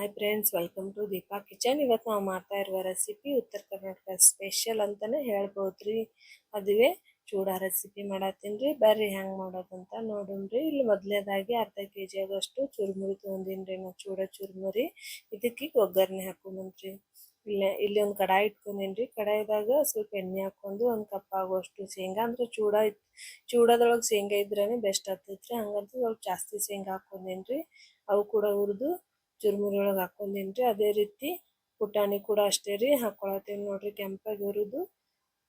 Hi friends welcome to Deepa kitchen ಇವತ್ತು ನಾವು ಮಾಡ್ತಾ ಇರುವ ರೆಸಿಪಿ ಉತ್ತರ ಕರ್ನಾಟಕ ಸ್ಪೆಷಲ್ ಅಂತಾನೆ ಹೇಳ್ಬೋದ್ರಿ. ಅದುವೇ ಚೂಡ ರೆಸಿಪಿ ಮಾಡತ್ತೀನಿ ರೀ ಬರ್ರಿ ಹೆಂಗೆ ಮಾಡೋದಂತ ನೋಡೋಣ್ರಿ. ಇಲ್ಲಿ ಮೊದಲನೇದಾಗಿ ಅರ್ಧ ಕೆ ಜಿ ಆಗೋಷ್ಟು ಚುರುಮುರಿ ತೊಗೊಂಡಿನಿ ರೀ ನಾವು, ಚೂಡ ಚುರುಮುರಿ. ಇದಕ್ಕೆ ಒಗ್ಗರಣೆ ಹಾಕೊಂಬಂತ್ರಿ ಇಲ್ಲ, ಇಲ್ಲಿ ಒಂದು ಕಡಾಯಿ ಇಟ್ಕೊಂಡೀನಿ ರೀ ಕಡಾಯಿದಾಗ ಸ್ವಲ್ಪ ಎಣ್ಣೆ ಹಾಕೊಂಡು ಒಂದು ಕಪ್ ಆಗುವಷ್ಟು ಶೇಂಗಾ. ಅಂದ್ರೆ ಚೂಡ ಇತ್ತು ಚೂಡದೊಳಗೆ ಶೇಂಗಾ ಇದ್ರೇ ಬೆಸ್ಟ್ ಆಗ್ತೈತ್ರಿ. ಹಂಗಂತ ಸ್ವಲ್ಪ ಜಾಸ್ತಿ ಶೇಂಗಾ ಹಾಕೊಂಡೀನಿ ರೀ ಅವು ಕೂಡ ಹುರಿದು ಚುರುಮುರಿ ಒಳಗೆ ಹಾಕೊಂಡೀನಿ ರೀ ಅದೇ ರೀತಿ ಪುಟಾಣಿ ಕೂಡ ಅಷ್ಟೇ ರೀ. ಹಾಕೊಳತ್ತೀನಿ ನೋಡ್ರಿ ಕೆಂಪಾಗಿ ಹುರಿದು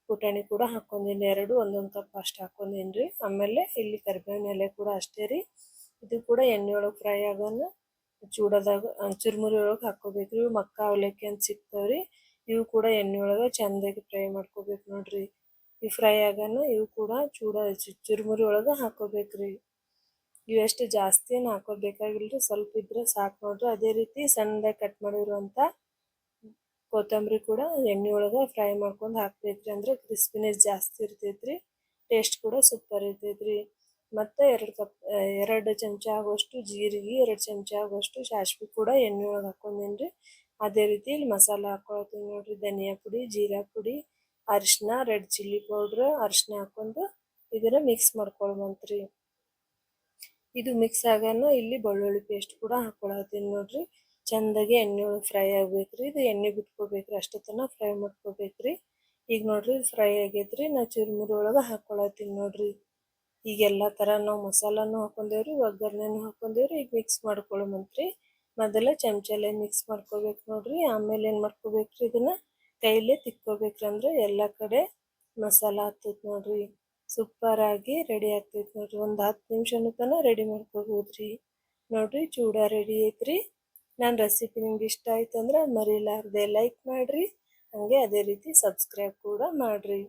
ಪುಟಾಣಿ ಕೂಡ ಹಾಕೊಂಡೀನಿ ಎರಡು ಒಂದೊಂದು ಕಪ್ ಅಷ್ಟು ಹಾಕೊಂಡೀನಿ ರೀ ಆಮೇಲೆ ಇಲ್ಲಿ ಕರಿಬೇವಿನ ಎಲೆ ಕೂಡ ಅಷ್ಟೇ ರೀ. ಇದು ಕೂಡ ಎಣ್ಣೆ ಒಳಗೆ ಫ್ರೈ ಆಗೋಣ ಚೂಡದಾಗ ಚುರುಮುರಿ ಒಳಗೆ ಹಾಕೋಬೇಕು ರೀ ಮಕ್ಕ ಅವಲಕ್ಕಿ ಅಂತ ಸಿಗ್ತಾವ್ರಿ ಇವು ಕೂಡ ಎಣ್ಣೆ ಒಳಗೆ ಚಂದಾಗಿ ಫ್ರೈ ಮಾಡ್ಕೋಬೇಕು ನೋಡ್ರಿ. ಇವು ಫ್ರೈ ಆಗೋಣ ಇವು ಕೂಡ ಚೂಡ ಚುರುಮುರಿ ಒಳಗೆ ಹಾಕೋಬೇಕ್ರಿ ಇವೆಷ್ಟು ಜಾಸ್ತಿ ಏನು ಹಾಕೋಬೇಕಾಗಿಲ್ರಿ ಸ್ವಲ್ಪ ಇದ್ರೆ ಸಾಕು ನೋಡ್ರಿ. ಅದೇ ರೀತಿ ಸಣ್ಣದಾಗಿ ಕಟ್ ಮಾಡಿರುವಂಥ ಕೊತ್ತಂಬರಿ ಕೂಡ ಎಣ್ಣೆ ಒಳಗೆ ಫ್ರೈ ಮಾಡ್ಕೊಂಡು ಹಾಕ್ತೈತ್ರಿ ಅಂದ್ರೆ ಕ್ರಿಸ್ಪಿನೆಸ್ ಜಾಸ್ತಿ ಇರ್ತೈತ್ರಿ. ಟೇಸ್ಟ್ ಕೂಡ ಸೂಪರ್ ಇರ್ತೈತ್ರಿ. ಮತ್ತು ಎರಡು ಕಪ್ ಎರಡು ಚಮಚ ಆಗುವಷ್ಟು ಜೀರಿಗೆ, ಎರಡು ಚಮಚ ಆಗುವಷ್ಟು ಸಾಸ್ವೆ ಕೂಡ ಎಣ್ಣೆ ಒಳಗೆ ಹಾಕೊಂಡೀನಿ ರೀ ಅದೇ ರೀತಿ ಇಲ್ಲಿ ಮಸಾಲ ಹಾಕೊಳ್ತೀನಿ ನೋಡ್ರಿ. ಧನಿಯಾ ಪುಡಿ, ಜೀರಾ ಪುಡಿ ಅರಿಶಿನ ರೆಡ್ ಚಿಲ್ಲಿ ಪೌಡ್ರ್ ಅರಿಶಿನ ಹಾಕೊಂಡು ಇದನ್ನು ಮಿಕ್ಸ್ ಮಾಡ್ಕೊಳ್ವಂತ್ರಿ. ಇದು ಮಿಕ್ಸ್ ಆಗನ ಇಲ್ಲಿ ಬೆಳ್ಳುಳ್ಳಿ ಪೇಸ್ಟ್ ಕೂಡ ಹಾಕೊಳತ್ತೀನಿ ನೋಡ್ರಿ. ಚಂದಾಗಿ ಎಣ್ಣೆ ಒಳಗೆ ಫ್ರೈ ಆಗ್ಬೇಕ್ರಿ. ಇದು ಎಣ್ಣೆ ಬಿಟ್ಕೋಬೇಕ್ರಿ ಅಷ್ಟೊತ್ತನ ಫ್ರೈ ಮಾಡ್ಕೋಬೇಕ್ರಿ. ಈಗ ನೋಡ್ರಿ ಫ್ರೈ ಆಗೈತ್ರಿ ನಾ ಚುರುಮುರಿ ಒಳಗೆ ಹಾಕೊಳತ್ತೀನಿ ನೋಡ್ರಿ. ಈಗ ಎಲ್ಲ ಥರ ನಾವು ಮಸಾಲಾನು ಹಾಕೊಂಡೇವ್ರಿ, ಒಗ್ಗರಣೆನೂ ಹಾಕೊಂಡೇವ್ರಿ. ಈಗ ಮಿಕ್ಸ್ ಮಾಡ್ಕೊಳ್ಳೋಮಂತ್ರಿ ಮೊದಲ ಚಮಚಲೆ ಮಿಕ್ಸ್ ಮಾಡ್ಕೋಬೇಕು ನೋಡ್ರಿ. ಆಮೇಲೆ ಏನು ಮಾಡ್ಕೋಬೇಕ್ರಿ ಇದನ್ನ? ಕೈಲೇ ತಿಕ್ಕೋಬೇಕ್ರಿ ಅಂದ್ರೆ ಎಲ್ಲ ಕಡೆ ಮಸಾಲ ಹತ್ತದ ನೋಡ್ರಿ. ಸೂಪರ್ ಆಗಿ ರೆಡಿ ಆಗ್ತೈತೆ ನೋಡ್ರಿ. ಒಂದು ಹತ್ತು ನಿಮಿಷನೂ ತನಕ ರೆಡಿ ರೀ ನೋಡ್ರಿ ಚೂಡ ರೆಡಿ ಐತ್ರಿ. ನನ್ನ ರೆಸಿಪಿ ನಿಮ್ಗೆ ಇಷ್ಟ ಆಯ್ತು ಅಂದ್ರೆ ಮರಿಲಾರ್ದೆ ಲೈಕ್ ಮಾಡಿರಿ. ಹಾಗೆ ಅದೇ ರೀತಿ ಸಬ್ಸ್ಕ್ರೈಬ್ ಕೂಡ ಮಾಡಿರಿ.